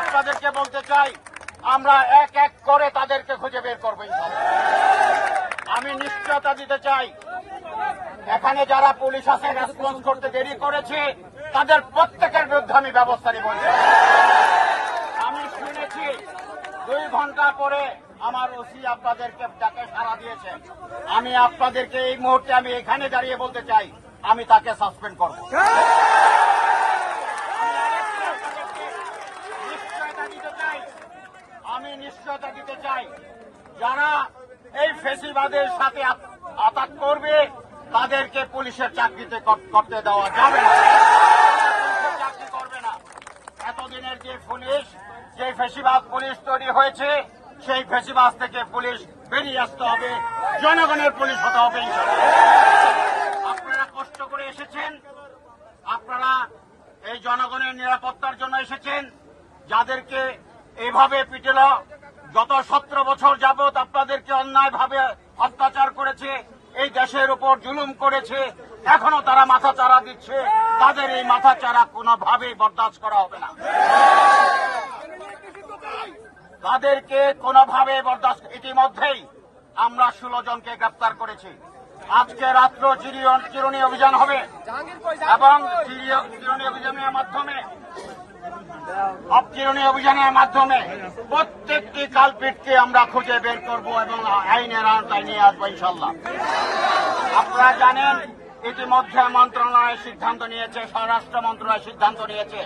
আপনাদেরকে বলতে চাই, আমরা এক এক করে তাদেরকে খুঁজে বের করব আমি নিশ্চয়তা দিতে চাই, এখানে যারা পুলিশ আছে, রেসপন্স করতে দেরি করেছে, তাদের প্রত্যেকের বিরুদ্ধে আমি ব্যবস্থা নিব। আমি শুনেছি, দুই ঘণ্টা পরে আমার ওসি আপনাদেরকে ডাকে সাড়া দিয়েছে। আমি আপনাদেরকে এই মুহূর্তে আমি এখানে দাঁড়িয়ে বলতে চাই, আমি তাকে সাসপেন্ড করব নিশ্চয়তা দিতে চাই আমি নিশ্চয়তা দিতে চাই। যারা এই ফেসিবাদের সাথে আত- আতাক করবে, তাদেরকে পুলিশের চাকরিতে করতে দেওয়া যাবে না। চাকরি করবে না। এতদিনের যে পুলিশ, যে ফেসিবাদ পুলিশ তৈরি হয়েছে, সেই ফেসিবাদ থেকে পুলিশ বেরিয়ে আসতে হবে। জনগণের পুলিশ হতে হবে আপনারা কষ্ট করে এসেছেন। আপনারা এই জনগণের নিরাপত্তার জন্য এসেছেন। যাদেরকে এইভাবে পিটেল গত সতেরো বছর যাবৎ আপনাদেরকে অন্যায়ভাবে অত্যাচার করেছে, এই দেশের উপর জুলুম করেছে, এখনও তারা মাথা চারা দিচ্ছে। তাদের এই মাথা চারা কোনোভাবেই বরদাস্ত করা হবে না। তাদেরকে কোনোভাবে বরদাস্ত ইতিমধ্যেই আমরা ষোলো জনকে গ্রেপ্তার করেছি। আজকে রাত্র চিরুনি অভিযান হবে। এবং চিরুনি অভিযানের মাধ্যমে অপচিরণী অভিযানের মাধ্যমে প্রত্যেকটি কালপিটকে আমরা খুঁজে বের করব এবং আইনের আওতায় নিয়ে আসব ইনশাল্লাহ আপনারা জানেন, ইতিমধ্যে মন্ত্রণালয় সিদ্ধান্ত নিয়েছে, স্বরাষ্ট্র মন্ত্রণালয় সিদ্ধান্ত নিয়েছে।